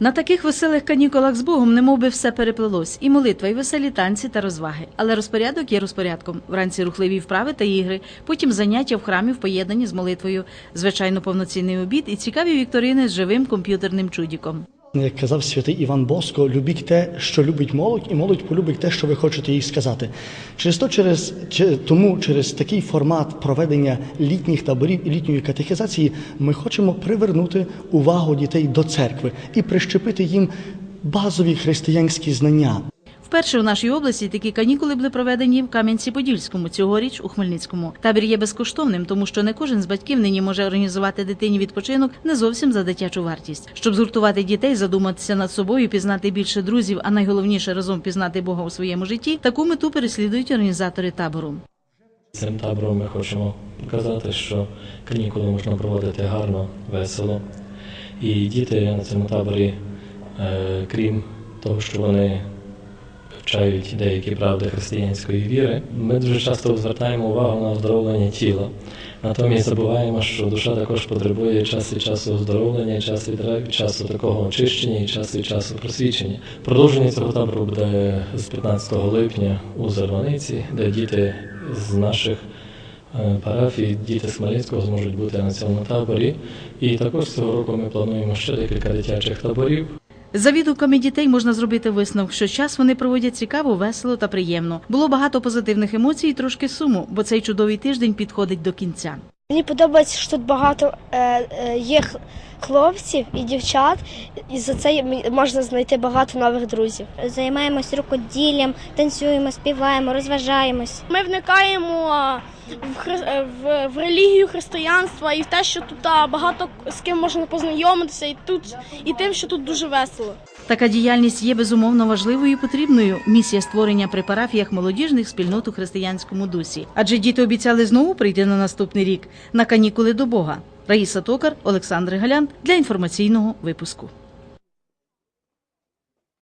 На таких веселих канікулах з Богом немов би все переплелось, і молитва, і веселі танці та розваги. Але розпорядок є розпорядком. Вранці рухливі вправи та ігри, потім заняття в храмі в поєднанні з молитвою, звичайно, повноцінний обід і цікаві вікторини з живим комп'ютерним чудіком. Як казав святий Іван Боско, любіть те, що любить молодь, і молодь полюбить те, що ви хочете їй сказати. Через то, через тому, через такий формат проведення літніх таборів і літньої катехізації, ми хочемо привернути увагу дітей до церкви і прищепити їм базові християнські знання. Вперше у нашій області такі канікули були проведені в Кам'янці-Подільському, цьогоріч у Хмельницькому. Табір є безкоштовним, тому що не кожен з батьків нині може організувати дитині відпочинок не зовсім за дитячу вартість. Щоб згуртувати дітей, задуматися над собою, пізнати більше друзів, а найголовніше разом пізнати Бога у своєму житті. Таку мету переслідують організатори табору. Цим табором ми хочемо показати, що канікули можна проводити гарно, весело. І діти на цьому таборі, е, крім того, що вони вивчають деякі правди християнської віри, ми дуже часто звертаємо увагу на оздоровлення тіла. Натомість забуваємо, що душа також потребує час від часу оздоровлення, час від часу такого очищення і час від часу просвічення. Продовження цього табору буде з 15 липня у Зарваниці, де діти з наших е, парафій, діти з Хмельницького зможуть бути на цьому таборі. І також цього року ми плануємо ще декілька дитячих таборів. За відгуками дітей можна зробити висновок, що час вони проводять цікаво, весело та приємно. Було багато позитивних емоцій і трошки суму, бо цей чудовий тиждень підходить до кінця. Мені подобається, що тут багато е, е, є хлопців і дівчат, і за це м- можна знайти багато нових друзів. Займаємось рукоділлям, танцюємо, співаємо, розважаємось. Ми вникаємо в, хри... е, в, в релігію християнства і в те, що тут багато з ким можна познайомитися, і тут і тим, що тут дуже весело. Така діяльність є безумовно важливою і потрібною. Місія створення при парафіях молодіжних спільнот у християнському дусі. Адже діти обіцяли знову прийти на наступний рік на канікули до Бога. Раїса Токар, Олександр Галян для інформаційного випуску.